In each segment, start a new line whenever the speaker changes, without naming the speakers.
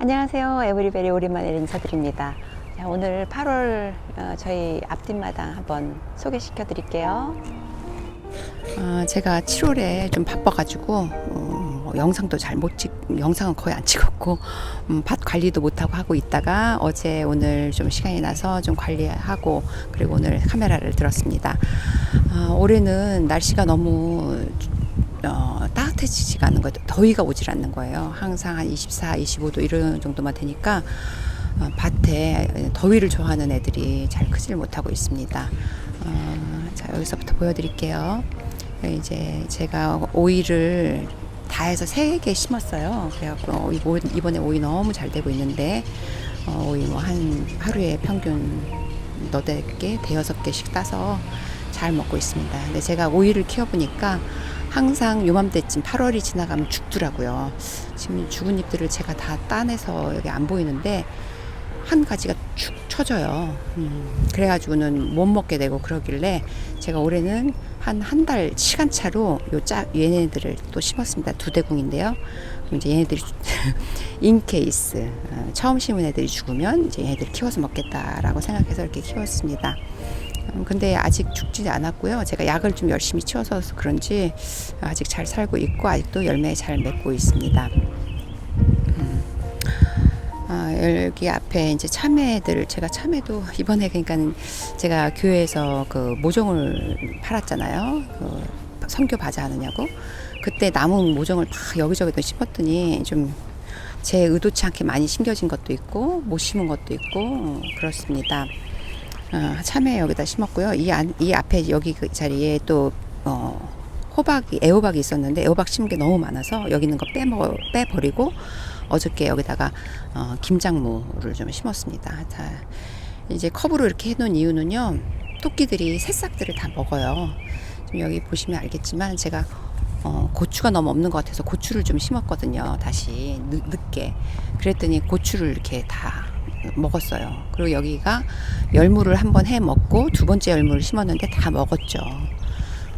안녕하세요. 에브리베리 오랜만에 인사드립니다. 자, 오늘 8월 어, 저희 앞뒷마당 한번 소개시켜 드릴게요. 어, 제가 7월에 좀 바빠가지고 어, 뭐 영상도 잘 못 찍, 영상은 거의 안 찍었고 음, 밭 관리도 못 하고 하고 있다가 어제 오늘 좀 시간이 나서 좀 관리하고 그리고 오늘 카메라를 들었습니다. 아, 올해는 날씨가 너무 어, 따뜻해지지가 않는 거예요. 더위가 오질 않는 거예요. 항상 한 24, 25도 이런 정도만 되니까 어, 밭에 더위를 좋아하는 애들이 잘 크질 못하고 있습니다. 어, 자 여기서부터 보여드릴게요. 이제 제가 오이를 다 해서 세 개 심었어요. 그래갖고 어, 이번에 오이 너무 잘 되고 있는데 어, 오이 뭐 한 하루에 평균 너댓 개, 대여섯 개씩 따서 잘 먹고 있습니다. 근데 제가 오이를 키워보니까 항상 요맘때쯤 8월이 지나가면 죽더라고요. 지금 죽은 잎들을 제가 다 따내서 여기 안 보이는데 한 가지가 축 처져요. 음, 그래가지고는 못 먹게 되고 그러길래 제가 올해는 한 한 달 시간 차로 요짝 얘네들을 또 심었습니다. 두 대궁인데요. 이제 얘네들이 인케이스 어, 처음 심은 애들이 죽으면 이제 얘네들 키워서 먹겠다라고 생각해서 이렇게 키웠습니다. 음, 근데 아직 죽지 않았고요. 제가 약을 좀 열심히 치워서 그런지 아직 잘 살고 있고 아직도 열매 잘 맺고 있습니다. 음. 아, 여기 앞에 이제 참외들 제가 참외도 이번에 그러니까 제가 교회에서 그 모종을 팔았잖아요. 그 선교 바자 하느냐고. 그때 남은 모종을 막 여기저기도 심었더니 좀 제 의도치 않게 많이 심겨진 것도 있고 못 심은 것도 있고 어, 그렇습니다. 어, 참외 여기다 심었고요. 이, 안, 이 앞에 여기 그 자리에 또 어, 호박이 애호박이 있었는데 애호박 심은 게 너무 많아서 여기 있는 거 빼먹어 빼버리고 어저께 여기다가 어, 김장무를 좀 심었습니다. 자, 이제 컵으로 이렇게 해놓은 이유는요. 토끼들이 새싹들을 다 먹어요. 지금 여기 보시면 알겠지만 제가 어, 고추가 너무 없는 것 같아서 고추를 좀 심었거든요. 다시 늦, 늦게. 그랬더니 고추를 이렇게 다 먹었어요. 그리고 여기가 열무를 한번 해 먹고 두 번째 열무를 심었는데 다 먹었죠.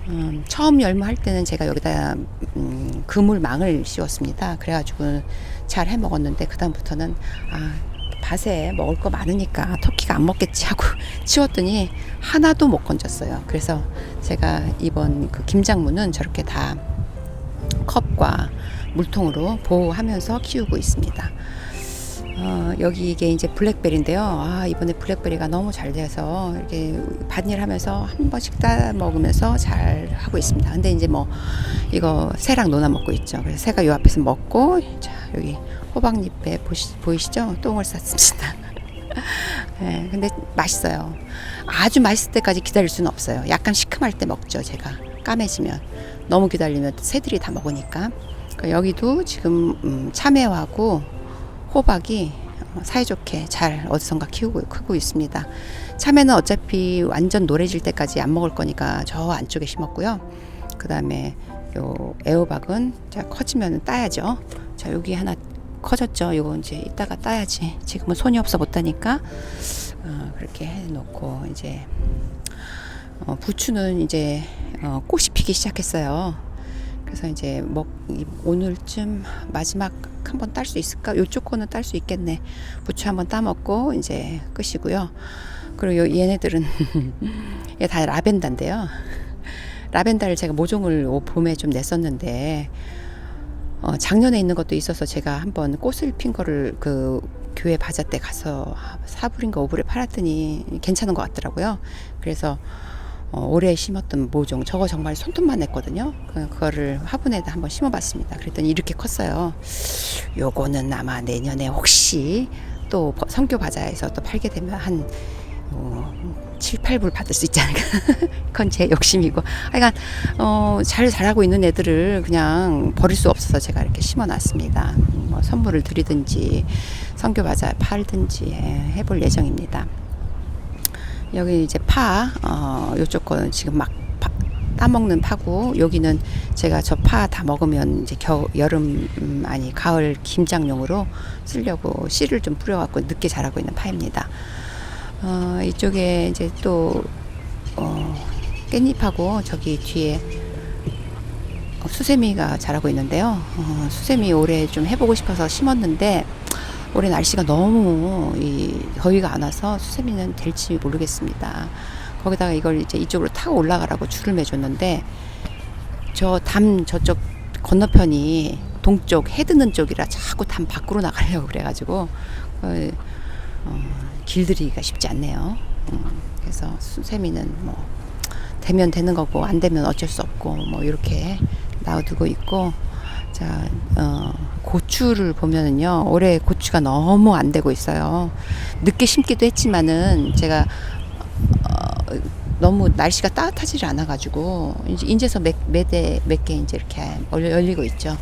음, 처음 열무 할 때는 제가 여기다 음, 그물망을 씌웠습니다. 그래가지고 잘 해 먹었는데 그 다음부터는 아 밭에 먹을 거 많으니까 토끼가 안 먹겠지 하고 치웠더니 하나도 못 건졌어요. 그래서 제가 이번 그 김장무는 저렇게 다 컵과 물통으로 보호하면서 키우고 있습니다. 어, 여기 이게 이제 블랙베리인데요. 아, 이번에 블랙베리가 너무 잘 돼서 이렇게 밭일 하면서 한 번씩 따 먹으면서 잘 하고 있습니다. 근데 이제 뭐 이거 새랑 논아 먹고 있죠. 그래서 새가 요 앞에서 먹고 자, 여기 호박잎에 보시, 보이시죠? 똥을 쌌습니다. 네, 근데 맛있어요. 아주 맛있을 때까지 기다릴 수는 없어요. 약간 시큼할 때 먹죠, 제가. 까매지면. 너무 기다리면 새들이 다 먹으니까. 그러니까 여기도 지금 음, 참외하고 호박이 어, 사이좋게 잘 어디선가 키우고 크고 있습니다. 참외는 어차피 완전 노래질 때까지 안 먹을 거니까 저 안쪽에 심었고요. 그 다음에 요 애호박은 자 커지면 따야죠. 자 여기 하나 커졌죠. 이거 이제 이따가 따야지. 지금은 손이 없어 못 따니까 어, 그렇게 해놓고 이제 어, 부추는 이제 어, 꽃이 피기 시작했어요. 그래서 이제 먹 이- 오늘쯤 마지막 한번 딸 수 있을까? 요쪽 거는 딸 수 있겠네. 부추 한번 따 먹고 이제 끝이고요. 그리고 요 얘네들은 얘 다 라벤더인데요. 라벤더를 제가 모종을 오- 봄에 좀 냈었는데 어, 작년에 있는 것도 있어서 제가 한번 꽃을 핀 거를 그 교회 바자 때 가서 사불인가 오불에 팔았더니 괜찮은 것 같더라고요. 그래서 어, 올해 심었던 모종 저거 정말 손톱만 냈거든요. 그, 그거를 화분에다 한번 심어봤습니다. 그랬더니 이렇게 컸어요. 요거는 아마 내년에 혹시 또 버- 성교 바자에서 또 팔게 되면 한 어, 7, 8불 받을 수 있지 않을까. 그건 제 욕심이고. 하여간, 어, 잘 자라고 있는 애들을 그냥 버릴 수 없어서 제가 이렇게 심어 놨습니다. 음, 뭐 선물을 드리든지, 성교 바자 팔든지 해- 해볼 예정입니다. 여기 이제 파, 어, 요쪽 거는 지금 막 파, 따먹는 파고, 여기는 제가 저 파 다 먹으면 이제 겨우, 여름, 음, 아니, 가을 김장용으로 쓰려고 씨를 좀 뿌려갖고 늦게 자라고 있는 파입니다. 어, 이쪽에 이제 또, 어, 깻잎하고 저기 뒤에 어, 수세미가 자라고 있는데요. 어, 수세미 올해 좀 해보고 싶어서 심었는데, 올해 날씨가 너무 이 더위가 안 와서 수세미는 될지 모르겠습니다. 거기다가 이걸 이제 이쪽으로 타고 올라가라고 줄을 매줬는데 저 담 저쪽 건너편이 동쪽 해 드는 쪽이라 자꾸 담 밖으로 나가려고 그래가지고 어, 어, 길들이기가 쉽지 않네요. 음, 그래서 수세미는 뭐 되면 되는 거고 안 되면 어쩔 수 없고 뭐 이렇게 놔두고 있고 자 어, 고추를 보면은요 올해 고추가 너무 안 되고 있어요. 늦게 심기도 했지만은 제가 어, 너무 날씨가 따뜻하지 않아가지고 이제 인제서 몇몇대 몇개 이제 이렇게 열리고 있죠.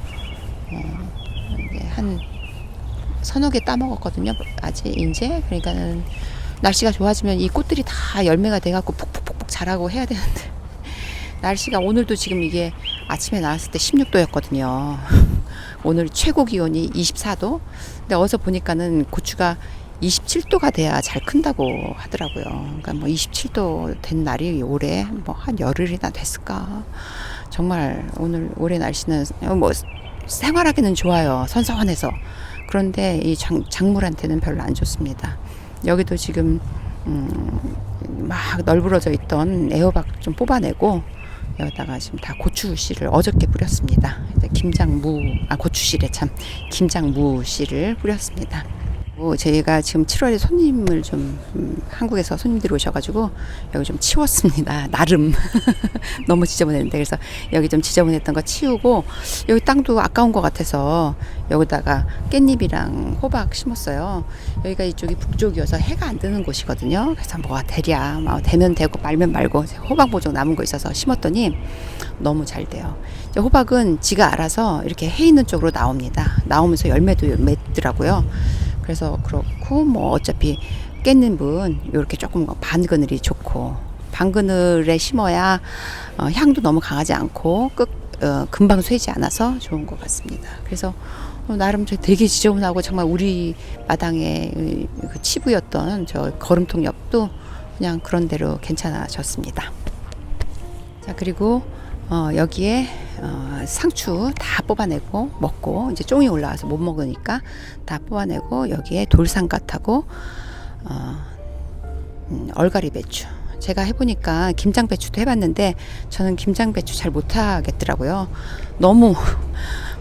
어, 한 서너 개 따먹었거든요. 아직 이제 그러니까는 날씨가 좋아지면 이 꽃들이 다 열매가 돼갖고 푹푹푹푹 자라고 해야 되는데 날씨가 오늘도 지금 이게 아침에 나왔을 때 16도였거든요. 오늘 최고 기온이 24도. 근데 어디서 보니까는 고추가 27도가 돼야 잘 큰다고 하더라고요. 그러니까 뭐 27도 된 날이 올해 뭐 한 열흘이나 됐을까. 정말 오늘 올해 날씨는 뭐 생활하기는 좋아요. 선선해서. 그런데 이 장, 작물한테는 별로 안 좋습니다. 여기도 지금 음, 막 널브러져 있던 애호박 좀 뽑아내고 여기다가 지금 다 고추 씨를 어저께 뿌렸습니다. 김장무 아 고추 씨래 참 김장무 씨를 뿌렸습니다. 뭐 저희가 지금 7월에 손님을 좀 음, 한국에서 손님들이 오셔가지고 여기 좀 치웠습니다. 나름 너무 지저분했는데 그래서 여기 좀 지저분했던 거 치우고 여기 땅도 아까운 것 같아서 여기다가 깻잎이랑 호박 심었어요. 여기가 이쪽이 북쪽이어서 해가 안 뜨는 곳이거든요. 그래서 뭐가 되랴, 뭐 되면 되고 말면 말고 호박 모종 남은 거 있어서 심었더니 너무 잘 돼요. 호박은 지가 알아서 이렇게 해 있는 쪽으로 나옵니다. 나오면서 열매도 맺더라고요. 그래서 그렇고 뭐 어차피 깻잎은 이렇게 조금 반 그늘이 좋고 반 그늘에 심어야 어, 향도 너무 강하지 않고 끝 어, 금방 쇠지 않아서 좋은 것 같습니다. 그래서 어, 나름 저 되게 지저분하고 정말 우리 마당의 그, 그 치부였던 저 거름통 옆도 그냥 그런 대로 괜찮아졌습니다. 자 그리고 어, 여기에 어, 상추 다 뽑아내고 먹고 이제 쫑이 올라와서 못 먹으니까 다 뽑아내고 여기에 돌산갓하고 어, 음, 얼갈이 배추. 제가 해보니까 김장 배추도 해봤는데 저는 김장 배추 잘 못하겠더라고요. 너무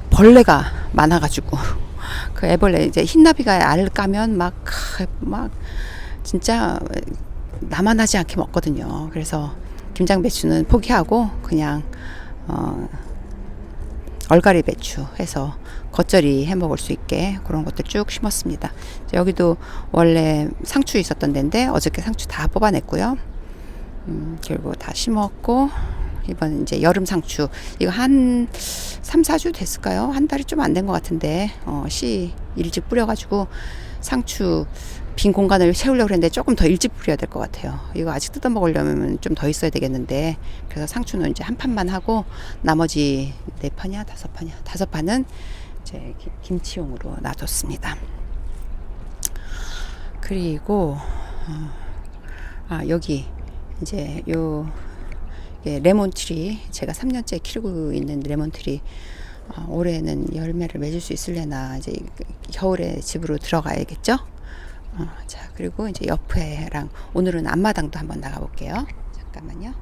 벌레가 많아가지고. 그 애벌레 이제 흰나비가 알을 까면 막막 진짜 나만 하지 않게 먹거든요. 그래서 김장 배추는 포기하고 그냥 어, 얼갈이 배추 해서 겉절이 해 먹을 수 있게 그런 것들 쭉 심었습니다. 여기도 원래 상추 있었던 데인데 어저께 상추 다 뽑아냈고요. 음, 그리고 다 심었고 이번 이제 여름 상추 이거 한 3, 4주 됐을까요? 한 달이 좀 안 된 것 같은데 어, 씨 일찍 뿌려가지고 상추 빈 공간을 채우려고 했는데 조금 더 일찍 뿌려야 될 것 같아요. 이거 아직 뜯어 먹으려면 좀 더 있어야 되겠는데 그래서 상추는 이제 한 판만 하고 나머지 네 판이야 다섯 판이야 다섯 판은 이제 기- 김치용으로 놔뒀습니다. 그리고 어, 아 여기 이제 요 레몬트리 제가 3년째 키우고 있는 레몬트리 어, 올해는 열매를 맺을 수 있을래나 이제 겨울에 집으로 들어가야겠죠. 어, 자 그리고 이제 옆에랑 오늘은 앞마당도 한번 나가 볼게요. 잠깐만요.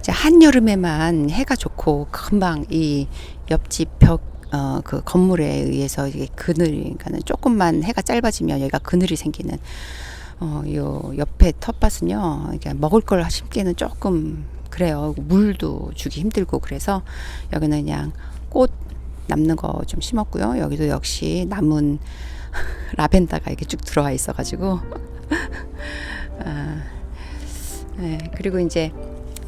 자 한여름에만 해가 좋고 금방 이 옆집 벽 어, 그 건물에 의해서 이게 그늘이, 그러니까는 조금만 해가 짧아지면 여기가 그늘이 생기는, 어, 요 옆에 텃밭은요, 이게 먹을 걸 심기에는 조금 그래요. 물도 주기 힘들고 그래서 여기는 그냥 꽃 남는 거 좀 심었고요. 여기도 역시 남은 라벤더가 이렇게 쭉 들어와 있어가지고. 아, 네, 그리고 이제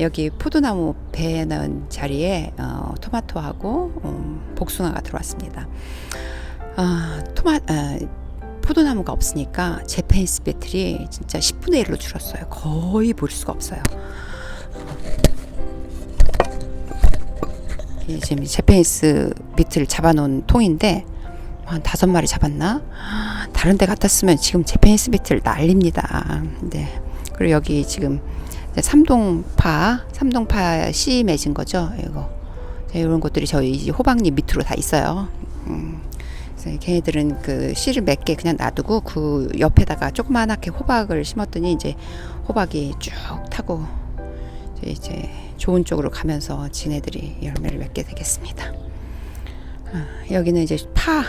여기 포도나무 배 넣은 자리에 어, 토마토하고 음, 복숭아가 들어왔습니다. 아, 토마 아, 포도나무가 없으니까 제페니스 배틀이 진짜 10분의 1로 줄었어요. 거의 볼 수가 없어요. 이 지금 제페니스 비트를 잡아놓은 통인데 한 다섯 마리 잡았나? 다른 데 같았으면 지금 제페니스 비트를 날립니다. 네. 그리고 여기 지금 삼동파, 삼동파 씨 맺은 거죠. 이거. 자, 이런 것들이 저희 이 호박잎 밑으로 다 있어요. 음, 걔네들은 그 씨를 몇 개 그냥 놔두고 그 옆에다가 조그만하게 호박을 심었더니 이제 호박이 쭉 타고 이제, 이제 좋은 쪽으로 가면서 지네들이 열매를 맺게 되겠습니다. 아, 여기는 이제 파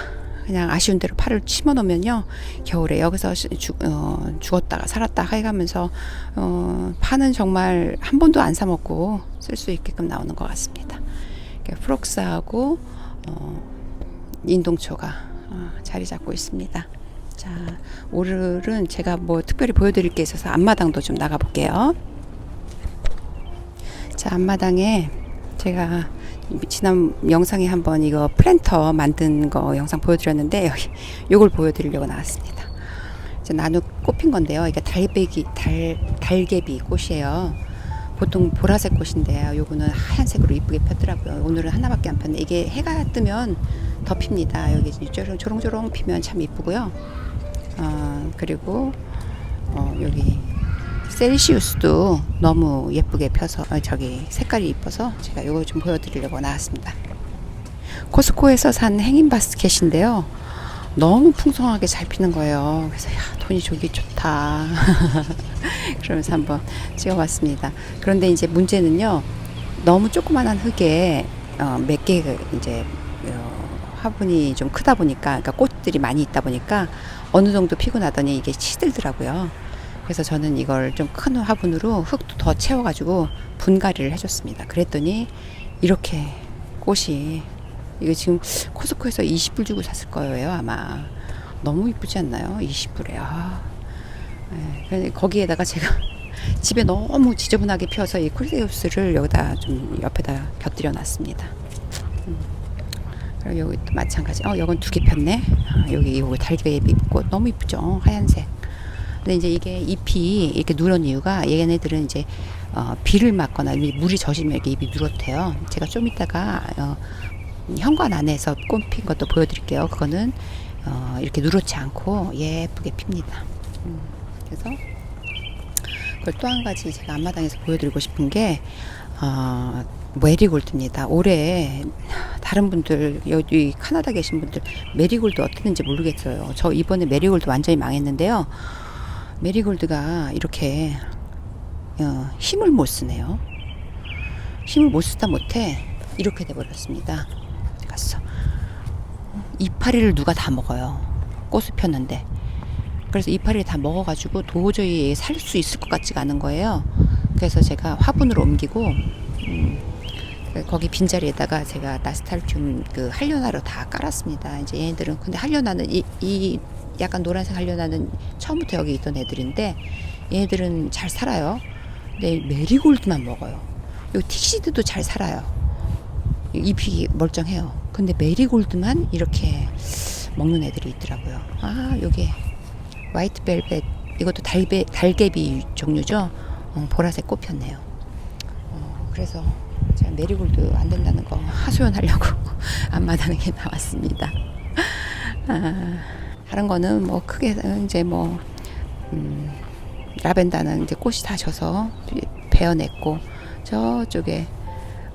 그냥 아쉬운 대로 파를 심어 놓으면요 겨울에 여기서 시- 죽, 어, 죽었다가 살았다 해가면서 어, 파는 정말 한 번도 안 사 먹고 쓸 수 있게끔 나오는 것 같습니다. 프록스하고 어, 인동초가 어, 자리 잡고 있습니다. 자 오늘은 제가 뭐 특별히 보여드릴 게 있어서 앞마당도 좀 나가 볼게요. 자 앞마당에 제가 지난 영상에 한번 이거 플랜터 만든 거 영상 보여드렸는데 여기 요걸 보여드리려고 나왔습니다. 이제 나누 꽃핀 건데요. 이게 달배기 달 달개비 꽃이에요. 보통 보라색 꽃인데요. 요거는 하얀색으로 이쁘게 폈더라고요. 오늘은 하나밖에 안 폈는데 이게 해가 뜨면 더 핍니다. 여기 조롱 조롱 조롱 피면 참 이쁘고요. 어, 그리고 어, 여기 셀시우스도 너무 예쁘게 펴서 어, 저기 색깔이 이뻐서 제가 이거 좀 보여드리려고 나왔습니다. 코스코에서 산 행인 바스켓인데요. 너무 풍성하게 잘 피는 거예요. 그래서 야 돈이 저기 좋다. 그러면서 한번 찍어봤습니다. 그런데 이제 문제는요. 너무 조그만한 흙에 어, 몇개 이제 어, 화분이 좀 크다 보니까 그러니까 꽃들이 많이 있다 보니까 어느 정도 피고 나더니 이게 시들더라고요. 그래서 저는 이걸 좀 큰 화분으로 흙도 더 채워가지고 분갈이를 해줬습니다. 그랬더니 이렇게 꽃이 이거 지금 코스코에서 20불 주고 샀을 거예요 아마 너무 이쁘지 않나요? 20불에 아. 네, 거기에다가 제가 집에 너무 지저분하게 피어서 이 콜세우스를 여기다 좀 옆에다 곁들여 놨습니다. 음. 그리고 여기 또 마찬가지. 어, 여건 두 개 폈네. 아, 여기 여기 달걀잎 꽃 너무 이쁘죠? 하얀색. 근데 이제 이게 잎이 이렇게 누런 이유가 얘네들은 이제 어, 비를 맞거나 물이 젖으면 이렇게 잎이 누렇대요. 제가 좀 이따가 어, 현관 안에서 꽃핀 것도 보여드릴게요. 그거는 어, 이렇게 누렇지 않고 예쁘게 핍니다. 음, 그래서 그걸 또 한 가지 제가 앞마당에서 보여드리고 싶은 게 어, 메리골드입니다. 올해 다른 분들 여기 카나다 계신 분들 메리골드 어땠는지 모르겠어요. 저 이번에 메리골드 완전히 망했는데요. 메리골드가 이렇게 어, 힘을 못 쓰네요. 힘을 못 쓰다 못해 이렇게 돼버렸습니다. 갔어. 이파리를 누가 다 먹어요. 꽃을 폈는데. 그래서 이파리를 다 먹어가지고 도저히 살 수 있을 것 같지가 않은 거예요. 그래서 제가 화분으로 옮기고 음, 거기 빈자리에다가 제가 나스탈듐 그 한려나로 다 깔았습니다. 이제 얘네들은 근데 한려나는 이, 이 약간 노란색 한려나는 처음부터 여기 있던 애들인데 얘네들은 잘 살아요. 근데 메리골드만 먹어요. 요 틱시드도 잘 살아요. 잎이 멀쩡해요. 근데 메리골드만 이렇게 먹는 애들이 있더라고요. 아, 요게 화이트 벨벳 이것도 달배, 달개비 종류죠. 어, 보라색 꽃 폈네요. 어, 그래서 제가 메리골드 안 된다는 거 하소연하려고 앞마당에 나왔습니다. 아, 다른 거는 뭐 크게 이제 뭐 음, 라벤더는 이제 꽃이 다 져서 베어냈고 저쪽에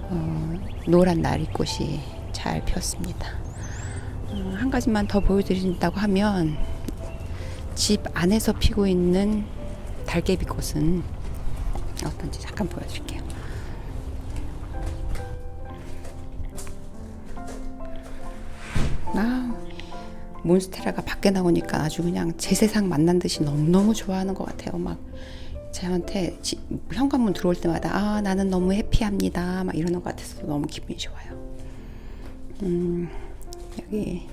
어, 노란 나리꽃이 잘 피었습니다. 어, 한 가지만 더 보여드린다고 하면 집 안에서 피고 있는 달개비 꽃은 어떤지 잠깐 보여드릴게요. 몬스테라가 밖에 나오니까 아주 그냥 제 세상 만난 듯이 너무너무 좋아하는 것 같아요. 막 저한테 지, 현관문 들어올 때마다 아 나는 너무 해피합니다. 막 이러는 것 같아서 너무 기분이 좋아요. 음, 여기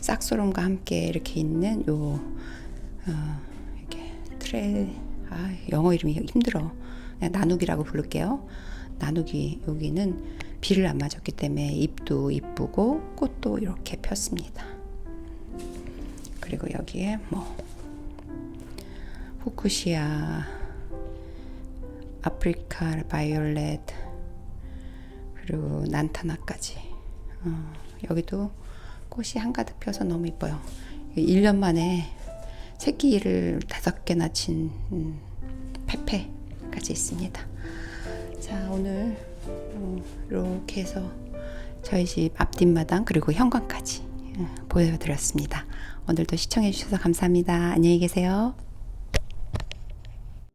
싹소롬과 함께 이렇게 있는 요 어, 이렇게 트레 아 영어 이름이 힘들어. 그냥 나누기라고 부를게요. 나누기 여기는 비를 안 맞았기 때문에 잎도 이쁘고 꽃도 이렇게 폈습니다. 그리고 여기에 뭐 후쿠시아, 아프리카 바이올렛 그리고 난타나까지 어, 여기도 꽃이 한가득 펴서 너무 이뻐요. 1년 만에 새끼를 다섯 개나 친 음, 페페까지 있습니다. 자 오늘 어, 이렇게 해서 저희 집 앞뒷마당 그리고 현관까지 어, 보여드렸습니다. 오늘도 시청해 주셔서 감사합니다. 안녕히 계세요.